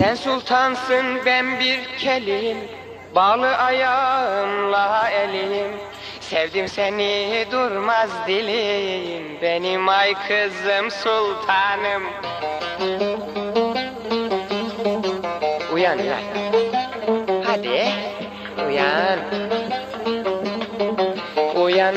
Sen sultansın ben bir kelim. Bağlı ayağımla elim. Sevdim seni durmaz dilim. Benim ay kızım sultanım. Uyan uyan. Hadi uyan. Uyan uyan